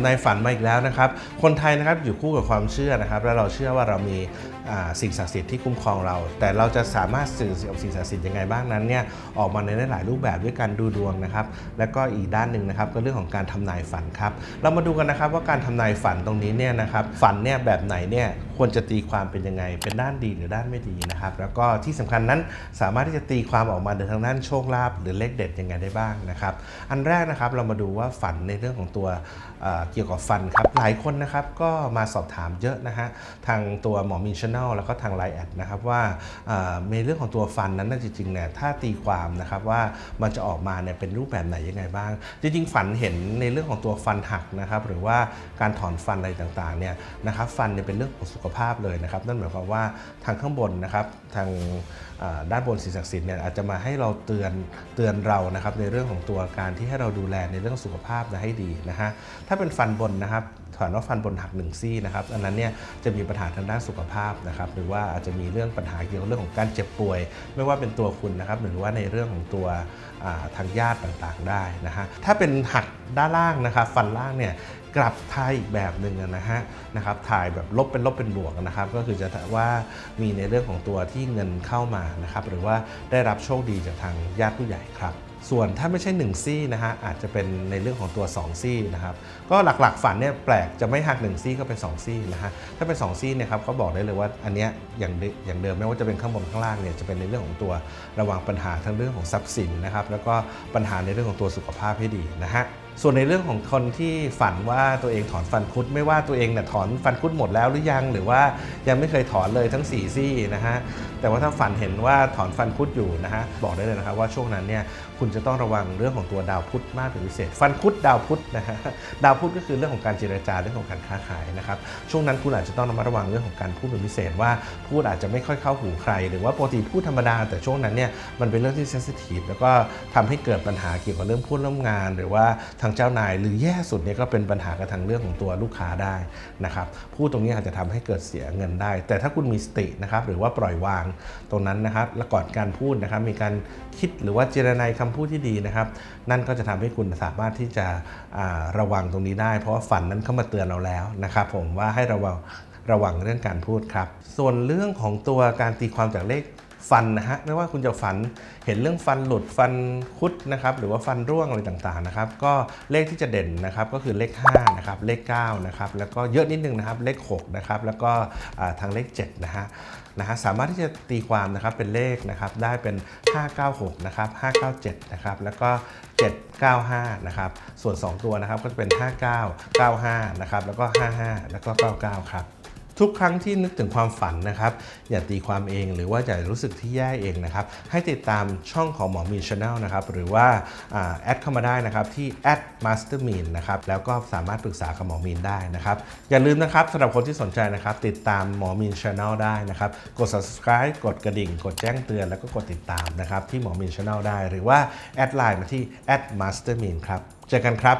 ำนายฝันมาอีกแล้วนะครับ คนไทยนะครับอยู่คู่กับความเชื่อนะครับ และเราเชื่อว่าเรามี สิ่งศักดิ์สิทธิ์ที่คุ้มครองเรา แต่เราจะสามารถสื่อสิ่งศักดิ์สิทธิ์ยังไงบ้างนั้นเนี่ยออกมาในหลายรูปแบบด้วยการดูดวงนะครับและก็อีกด้านหนึ่งนะครับก็เรื่องของการทำนายฝันครับเรามาดูกันนะครับว่าการทำนายฝันตรงนี้เนี่ยนะครับฝันเนี่ยแบบไหนเนี่ยควรจะตีความเป็นยังไง เป็นด้านดีหรือด้านไม่ดีนะครับ แล้วก็ที่สำคัญนั้นสามารถที่จะตีความออกมาในทางด้านโชคลาภหรือเลขเด็ดยังไงได้บ้างนะครับ อันแรกนะครับเรามาดูว่าฝันในเรื่องของตัวเเกี่ยวกับฟันครับหลายคนนะครับก็มาสอบถามเยอะนะฮะทางตัวหมอมินชนลแล้วก็ทางไลน์แอดนะครับว่าในเรื่องของตัวฟันนั้นนะจริงๆเนี่ยถ้าตีความนะครับว่ามันจะออกมาเนี่ยเป็นรูปแบบไหนยังไงบ้าง จริงๆ ฝันเห็นในเรื่องของตัวฟันหักนะครับหรือว่าการถอนฟันอะไรต่างๆเนี่ยนะครับฟันเนี่ยเป็นเรื่องของสุขภาพเลยนะครับนั่นหมายความว่าทางข้างบนนะครับทางด้านบนศีรษะศิลป์เนี่ยอาจจะมาให้เราเตือนเตือนเรานะครับในเรื่องของตัวการที่ให้เราดูแลในเรื่องสุขภาพนะให้ดีนะฮะถ้าเป็นฟันบนนะครับถอนว่าฟันบนหักหนึ่งซี่นะครับอันนั้นเนี่ยจะมีปัญหาทางด้านสุขภาพนะครับหรือว่าอาจจะมีเรื่องปัญหาเกี่ยวกับเรื่องของการเจ็บป่วย ไม่ว่าเป็นตัวคุณนะครับหรือว่าในเรื่องของตัวทางญาติต่างๆได้นะฮะถ้าเป็นหักด้านล่างนะครับฟันล่างเนี่ย กลับทายอีกแบบหนึ่งนะฮะนะครับถ่ายแบบลบเป็นลบเป็นบวกนะครับก็คือจะว่ามีในเรื่องของตัวที่เงินเข้ามานะครับหรือว่าได้รับโชคดีจากทางญาติผู้ใหญ่ครับส่วนถ้าไม่ใช่ 1 ซี่นะฮะอาจจะเป็นในเรื่องของตัว 2 ซี่นะครับก็หลักๆฝันเนี่ยแปลกจะไม่หัก 1 ซี่ก็เป็น 2 ซี่นะฮะถ้าเป็น 2 ซี่เนี่ยครับก็บอกได้เลยว่าอันเนี้ยอย่างเดิอย่างเดิมไม่ว่าจะเป็นข้างบนข้างล่างเนี่ยจะเป็นในเรื่องของตัวระวังปัญหาทั้งเรื่องของทรัพย์สินนะครับแล้วก็ปัญหาในเรื่องของตัวสุขภาพให้ดีนะฮะ ส่วนในเรื่องของคนที่ฝันว่าตัวเองถอนฟันคุด ไม่ว่าตัวเองเนี่ยถอนฟันคุดหมดแล้วหรือยัง หรือว่ายังไม่เคยถอนเลยทั้ง 4 ซี่นะฮะแต่ว่าถ้าฝันเห็นว่าถอนฟันคุดอยู่นะฮะบอกได้เลยนะครับว่าช่วงนั้นเนี่ยคุณจะต้องระวังเรื่องของตัวดาวพุธมากเป็นพิเศษ ฟันคุดดาวพุธนะฮะดาวพุธก็คือเรื่องของการเจรจาเรื่องของการค้าขายนะครับช่วงนั้นคุณอาจจะต้องระมัดระวังเรื่องของการพูดเป็นพิเศษว่าพูดอาจจะไม่ค่อยเข้าหูใคร หรือว่าปกติพูดธรรมดา แต่ช่วงนั้นเนี่ยมันเป็นเรื่องที่เซนซิทีฟแล้วก็ทำให้เกิดปัญหาเกี่ยวกับเรื่องพูดร่วมงาน หรือว่าทางเจ้านาย หรือแย่สุดเนี่ยก็เป็นปัญหากับทางเรื่องของตัวลูกค้าได้นะครับพูดตรงนี้อาจจะทำให้เกิดเสียเงินได้ แต่ถ้าคุณมีสตินะครับหรือว่าปล่อยวางตรงนั้นนะครับและก่อนการพูดนะครับมีการคิดหรือว่าเจรนายคำพูดที่ดีนะครับนั่นก็จะทำให้คุณสามารถที่จะระวังตรงนี้ได้ เพราะว่าฝันนั้นเข้ามาเตือนเราแล้วนะครับผมว่าให้ระวังระวังเรื่องการพูดครับ ส่วนเรื่องของตัวการตีความจากเลข ฟันนะฮะไม่ว่าคุณจะฝันเห็นเรื่องฟันหลุดฟันคุดนะครับหรือว่าฟันร่วงอะไรต่างๆนะครับก็เลขที่จะเด่นนะครับก็คือเลข5นะครับเลข9นะครับแล้วก็เยอะนิดนึงนะครับเลข6นะครับแล้วก็ทางเลข7นะฮะนะฮะสามารถที่จะตีความนะครับเป็นเลขนะครับได้เป็น 596นะครับ597นะครับแล้วก็ 795นะครับส่วน 2 ตัวนะครับก็จะเป็น 59 95นะครับแล้วก็ 55 แล้วก็ 99 ครับ ทุกครั้งที่นึกถึงความฝันนะครับ อย่าตีความเองหรือว่าอย่ารู้สึกที่แย่เองนะครับ ให้ติดตามช่องของหมอมีชาแนลนะครับ หรือว่าแอดเข้ามาได้นะครับที่ @mastermin นะครับ แล้วก็สามารถปรึกษากับหมอมีนได้นะครับ อย่าลืมนะครับสำหรับคนที่สนใจนะครับ ติดตามหมอมีนชาแนลได้นะครับ กด subscribe กดกระดิ่ง กดแจ้งเตือน แล้วก็กดติดตามนะครับที่หมอมีนชาแนลได้ หรือว่าแอดไลน์มาที่ @mastermin ครับ เจอกันครับ